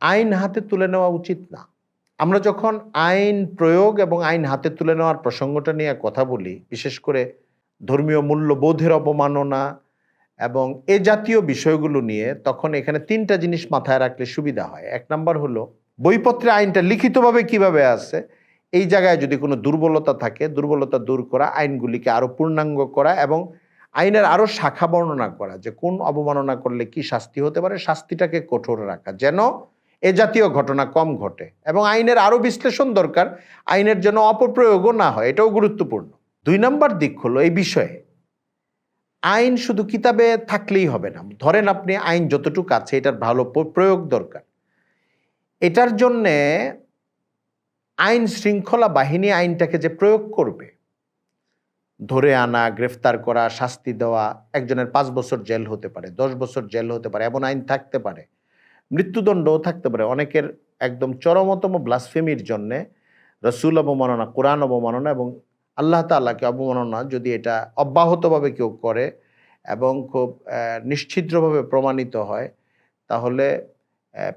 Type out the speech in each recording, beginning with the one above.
আইন হাতে তুলে নেওয়া উচিত না। আমরা যখন আইন প্রয়োগ এবং আইন হাতে তুলে নেওয়ার প্রসঙ্গটা নিয়ে কথা বলি, বিশেষ করে ধর্মীয় মূল্যবোধের অবমাননা এবং এ জাতীয় বিষয়গুলো নিয়ে, তখন এখানে তিনটা জিনিস মাথায় রাখলে সুবিধা হয়। এক নম্বর হলো, বইপত্রে আইনটা লিখিতভাবে কীভাবে আছে? এই জায়গায় যদি কোনো দুর্বলতা থাকে, দুর্বলতা দূর করা, আইনগুলিকে আরও পূর্ণাঙ্গ করা এবং আইনের আরও শাখা বর্ণনা করা যে কোন অবমাননা করলে কি শাস্তি হতে পারে, শাস্তিটাকে কঠোর রাখা। যেন এ জাতীয় ঘটনা কম ঘটে এবং আইনের আরও বিশ্লেষণ দরকার, আইনের জন্য অপপ্রয়োগও না হয়, এটাও গুরুত্বপূর্ণ। দুই নম্বর দিক হলো এই বিষয়ে, আইন শুধু কিতাবে থাকলেই হবে না, ধরেন আপনি আইন যতটুকু আছে এটার ভালো প্রয়োগ দরকার। এটার জন্যে আইন শৃঙ্খলা বাহিনী আইনটাকে যে প্রয়োগ করবে, ধরে আনা, গ্রেফতার করা, শাস্তি দেওয়া, একজনের পাঁচ বছর জেল হতে পারে, দশ বছর জেল হতে পারে, এমন আইন থাকতে পারে মৃত্যুদণ্ডও থাকতে পারে। অনেকের একদম চরমতম ব্লাসফেমির জন্যে রসুল অবমাননা কোরআন অবমাননা এবং আল্লাহ তাল্লাহকে অবমাননা যদি এটা অব্যাহতভাবে কেউ করে এবং খুব আহ, নিশ্ছিদ্রভাবে প্রমাণিত হয় তাহলে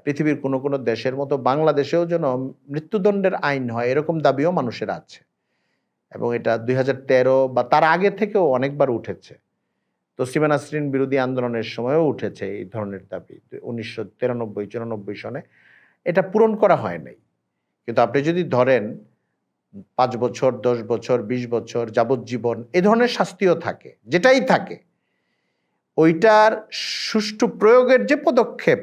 পৃথিবীর কোনো কোনো দেশের মতো বাংলাদেশেও যেন মৃত্যুদণ্ডের আইন হয় এরকম দাবিও মানুষের আছে। এবং এটা দুই হাজার তেরো বা তার আগে থেকেও অনেকবার উঠেছে। তসলিমা নাসরিন বিরোধী আন্দোলনের সময়ও উঠেছে এই ধরনের দাবি। উনিশশো তিরানব্বই, চুরানব্বই সনে এটা পূরণ করা হয় নাই। কিন্তু আপনি যদি ধরেন, পাঁচ বছর, দশ বছর, বিশ বছর যাবজ্জীবন এ ধরনের শাস্তিও থাকে, যেটাই থাকে, ওইটার সুষ্ঠু প্রয়োগের যে পদক্ষেপ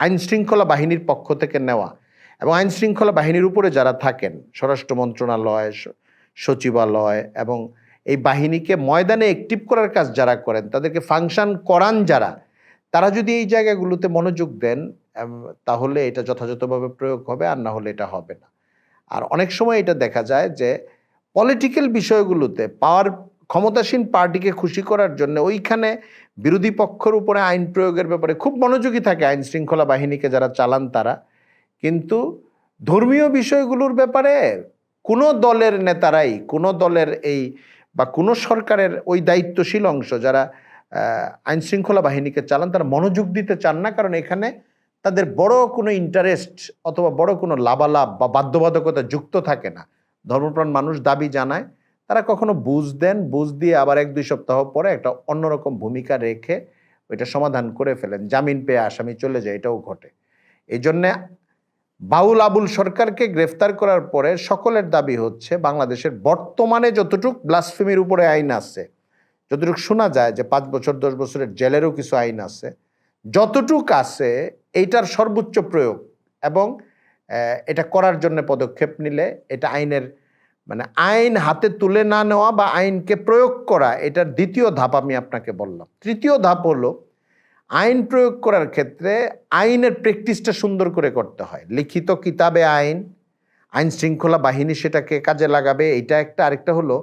আইন শৃঙ্খলা বাহিনীর পক্ষ থেকে নেওয়া এবং আইন শৃঙ্খলা বাহিনীর উপরে যারা থাকেন, স্বরাষ্ট্র মন্ত্রণালয় সচিবালয় এবং এই বাহিনীকে ময়দানে অ্যাক্টিভ করার কাজ যারা করেন, তাদেরকে ফাংশন করান যারা, তারা যদি এই জায়গাগুলোতে মনোযোগ দেন তাহলে এটা যথাযথভাবে প্রয়োগ হবে আর না হলে এটা হবে না। আর অনেক সময় এটা দেখা যায় যে পলিটিক্যাল বিষয়গুলোতে পাওয়ার ক্ষমতাসীন পার্টিকে খুশি করার জন্য ওইখানে বিরোধী পক্ষের উপরে আইন প্রয়োগের ব্যাপারে খুব মনোযোগী থাকে আইন শৃঙ্খলা বাহিনীকে যারা চালান তারা। কিন্তু ধর্মীয় বিষয়গুলোর ব্যাপারে কোনো দলের নেতারাই, কোনো দলের এই বা কোনো সরকারের ওই দায়িত্বশীল অংশ যারা আইন শৃঙ্খলা বাহিনীকে চালান, তারা মনোযোগ দিতে চান না। কারণ এখানে তাদের বড় কোনো ইন্টারেস্ট অথবা বড় কোনো লাভালাভ বা বাধ্যবাধকতা যুক্ত থাকে না। ধর্মপ্রাণ মানুষ দাবি জানায়, তারা কখনো বুঝ দেন, বুঝ দিয়ে আবার এক দুই সপ্তাহ পরে একটা অন্যরকম ভূমিকা রেখে ওইটা সমাধান করে ফেলেন। জামিন পেয়ে আসামি চলে যায়, এটাও ঘটে। এই জন্যে বাউল আবুল সরকারকে গ্রেফতার করার পরে সকলের দাবি হচ্ছে বাংলাদেশের বর্তমানে যতটুক ব্লাসফেমির উপরে আইন আছে, যতটুকু শোনা যায় যে পাঁচ বছর, দশ বছরের জেলেরও কিছু আইন আছে, যতটুক আছে এইটার সর্বোচ্চ প্রয়োগ এবং এটা করার জন্য পদক্ষেপ নিলে এটা আইনের মানে আইন হাতে তুলে না নেওয়া বা আইনকে প্রয়োগ করা এটার দ্বিতীয় ধাপ আমি আপনাকে বললাম। তৃতীয় ধাপ হলো আইন প্রয়োগ করার ক্ষেত্রে আইনের প্র্যাকটিসটা সুন্দর করে করতে হয়। লিখিত কিতাবে আইন আইন শৃঙ্খলা বাহিনী সেটাকে কাজে লাগাবে এটা একটা। আরেকটা হলো,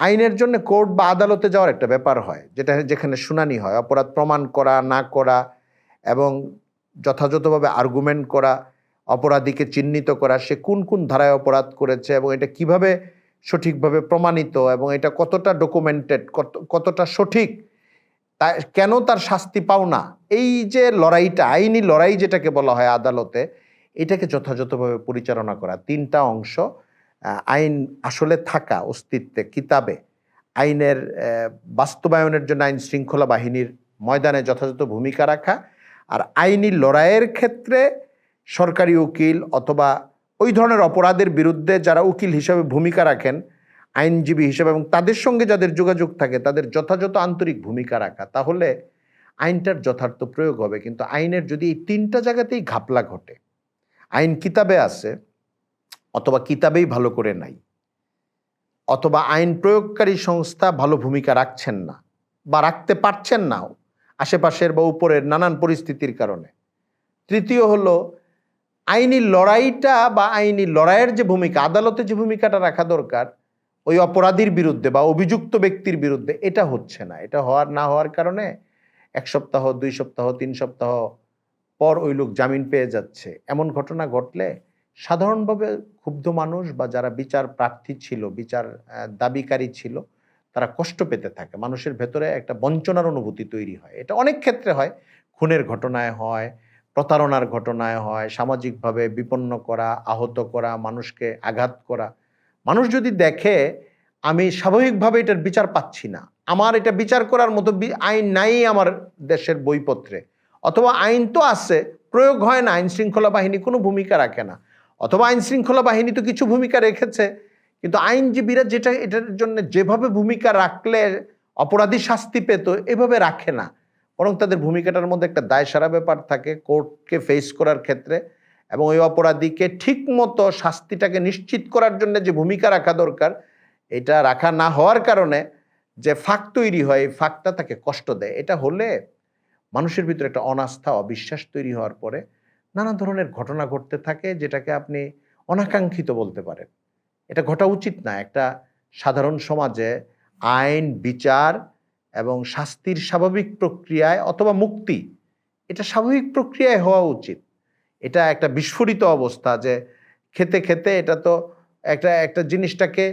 আইনের জন্য কোর্ট বা আদালতে যাওয়ার একটা ব্যাপার হয়, যেটা যেখানে শুনানি হয়, অপরাধ প্রমাণ করা, না করা, এবং যথাযথভাবে আর্গুমেন্ট করা, অপরাধীকে চিহ্নিত করা, সে কোন কোন ধারায় অপরাধ করেছে, এবং এটা কীভাবে সঠিকভাবে প্রমাণিত, এবং এটা কতটা ডকুমেন্টেড কত, কতটা সঠিক তা কেন তার শাস্তি পাও না? এই যে লড়াইটা, আইনি লড়াই যেটাকে বলা হয় আদালতে, এটাকে যথাযথভাবে পরিচালনা করা। তিনটা অংশ আইন আসলে থাকা, অস্তিত্বে, কিতাবে। আইনের বাস্তবায়নের জন্য আইন শৃঙ্খলা বাহিনীর ময়দানে যথাযথ ভূমিকা রাখা। আর আইনি লড়াইয়ের ক্ষেত্রে সরকারি উকিল অথবা ওই ধরনের অপরাধের বিরুদ্ধে যারা উকিল হিসাবে ভূমিকা রাখেন আইনজীবী হিসেবে এবং তাদের সঙ্গে যাদের যোগাযোগ থাকে, তাদের যথাযথ আন্তরিক ভূমিকা রাখা, তাহলে আইনটার যথার্থ প্রয়োগ হবে। কিন্তু আইনের যদি এই তিনটা জায়গাতেই ঘাপলা ঘটে, আইন কিতাবে আছে, অথবা কিতাবেই ভালো করে নাই, অথবা আইন প্রয়োগকারী সংস্থা ভালো ভূমিকা রাখছেন না বা রাখতে পারছেন নাও আশেপাশের বা উপরের নানান পরিস্থিতির কারণে। তৃতীয় হলো, আইনি লড়াইটা বা আইনি লড়াইয়ের যে ভূমিকা, আদালতে যে ভূমিকাটা রাখা দরকার ওই অপরাধীর বিরুদ্ধে বা অভিযুক্ত ব্যক্তির বিরুদ্ধে এটা হচ্ছে না। এটা হওয়ার, না হওয়ার কারণে এক সপ্তাহ, দুই সপ্তাহ, তিন সপ্তাহ পর ওই লোক জামিন পেয়ে যাচ্ছে। এমন ঘটনা ঘটলে সাধারণভাবে ক্ষুব্ধ মানুষ বা যারা বিচার প্রার্থী ছিল, বিচার দাবিকারী ছিল, তারা কষ্ট পেতে থাকে। মানুষের ভেতরে একটা বঞ্চনার অনুভূতি তৈরি হয়। এটা অনেক ক্ষেত্রে হয়। খুনের ঘটনায় হয়, প্রতারণার ঘটনায় হয়, সামাজিকভাবে বিপন্ন করা, আহত করা, মানুষকে আঘাত করা। মানুষ যদি দেখে, আমি স্বাভাবিকভাবে এটার বিচার পাচ্ছি না। আমার এটা বিচার করার মতো আইন নাই আমার দেশের বইপত্রে। অথবা আইন তো আছে, প্রয়োগ হয় না আইন শৃঙ্খলা বাহিনী কোনো ভূমিকা রাখে না। অথবা আইন শৃঙ্খলা বাহিনী তো কিছু ভূমিকা রেখেছে, কিন্তু আইনজীবীরা যেটা, এটার জন্য যেভাবে ভূমিকা রাখলে অপরাধী শাস্তি পেত, এভাবে রাখে না। বরং তাদের ভূমিকাটার মধ্যে একটা দায় সারা ব্যাপার থাকে, কোর্টকে ফেস করার ক্ষেত্রে। এবং ওই অপরাধীকে ঠিক মতো শাস্তিটাকে নিশ্চিত করার জন্য যে ভূমিকা রাখা দরকার, এটা রাখা না হওয়ার কারণে যে ফাঁক তৈরি হয়, এই ফাঁকটা তাকে কষ্ট দেয়। এটা হলে মানুষের ভিতরে একটা অনাস্থা, অবিশ্বাস তৈরি হওয়ার পরে নানা ধরনের ঘটনা ঘটতে থাকে যেটাকে আপনি অনাকাঙ্ক্ষিত বলতে পারেন। এটা ঘটা উচিত না। একটা সাধারণ সমাজে আইন, বিচার এবং শাস্তির স্বাভাবিক প্রক্রিয়ায় অথবা মুক্তি, এটা স্বাভাবিক প্রক্রিয়ায় হওয়া উচিত। এটা একটা বিস্ফোরিত অবস্থা যে খেতে খেতে এটা তো একটা একটা জিনিসটাকে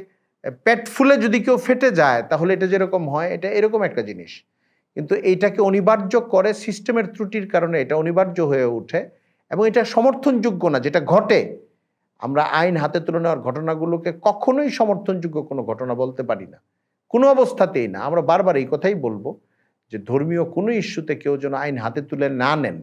পেট ফুলে যদি কেউ ফেটে যায়, তাহলে এটা যেরকম হয়, এটা এরকম একটা জিনিস। কিন্তু এইটাকে অনিবার্য করে সিস্টেমের ত্রুটির কারণে এটা অনিবার্য হয়ে ওঠে এবং এটা সমর্থনযোগ্য না, যেটা ঘটে। আমরা আইন হাতে তুলে নেওয়ার ঘটনাগুলোকে কখনোই সমর্থনযোগ্য কোনো ঘটনা বলতে পারি না। কোনো অবস্থাতেই না, আমরা বারবার এই কথাই বলব যে ধর্মীয় কোনো ইস্যুতে কেউ যেন আইন হাতে তুলে না নেন।